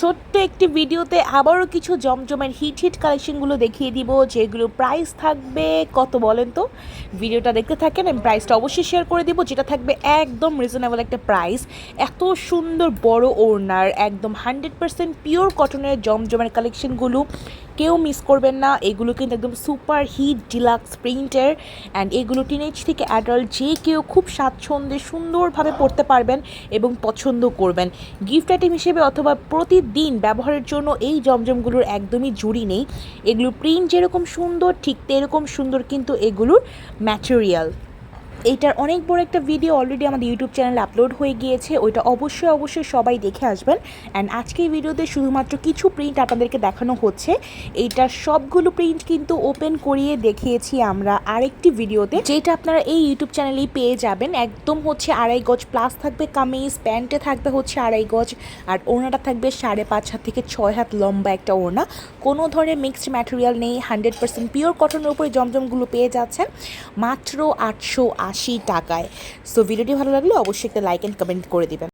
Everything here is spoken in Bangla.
ছোট্ট একটি ভিডিওতে আবারও কিছু জমজমের হিট হিট কালেকশনগুলো দেখিয়ে দিব, যেগুলো প্রাইস থাকবে কত বলেন তো? ভিডিওটা দেখতে থাকেন, আমি প্রাইসটা অবশ্যই শেয়ার করে দিব, যেটা থাকবে একদম রিজনেবল একটা প্রাইস এত সুন্দর বড় ওড়নার, একদম হান্ড্রেড পার্সেন্ট পিওর কটনের জমজমের কালেকশনগুলো। কেউ মিস করবেন না, এগুলো কিন্তু একদম সুপার হিট ডিলাক্স প্রিন্টের অ্যান্ড এগুলো টিনেজ থেকে অ্যাডাল্ট যে কেউ খুব স্বাচ্ছন্দ্যে সুন্দরভাবে পড়তে পারবেন এবং পছন্দ করবেন। গিফট আইটেম হিসেবে অথবা প্রতিদিন ব্যবহারের জন্য এই জমজমগুলোর একদমই জুড়ি নেই। এগুলোর প্রিন্ট যেরকম সুন্দর, ঠিক তেরকম সুন্দর কিন্তু এগুলোর ম্যাটেরিয়াল এইটার অনেক বড় একটা ভিডিও অলরেডি আমাদের ইউটিউব চ্যানেলে আপলোড হয়ে গিয়েছে, ওইটা অবশ্যই অবশ্যই সবাই দেখে আসবেন। অ্যান্ড আজকে এই ভিডিওতে শুধুমাত্র কিছু প্রিন্ট আপনাদেরকে দেখানো হচ্ছে। এইটার সবগুলো প্রিন্ট কিন্তু ওপেন করিয়ে দেখিয়েছি আমরা আরেকটি ভিডিওতে যেটা আপনারা এই ইউটিউব চ্যানেলেই পেয়ে যাবেন। একদম হচ্ছে আড়াই গজ প্লাস থাকবে কামিজ প্যান্টে থাকবে হচ্ছে আড়াই গজ, আর ওড়নাটা থাকবে সাড়ে পাঁচ হাত থেকে ছয় হাত লম্বা একটা ওড়না। কোনো ধরনের মিক্সড ম্যাটেরিয়াল নেই হান্ড্রেড পার্সেন্ট পিওর কটনের উপরে জমজমগুলো পেয়ে যাচ্ছেন। মাত্র আটশো আট আশি টাকায়। সো ভিডিওটি ভালো লাগলে অবশ্যই একটা লাইক অ্যান্ড কমেন্ট করে দিবেন।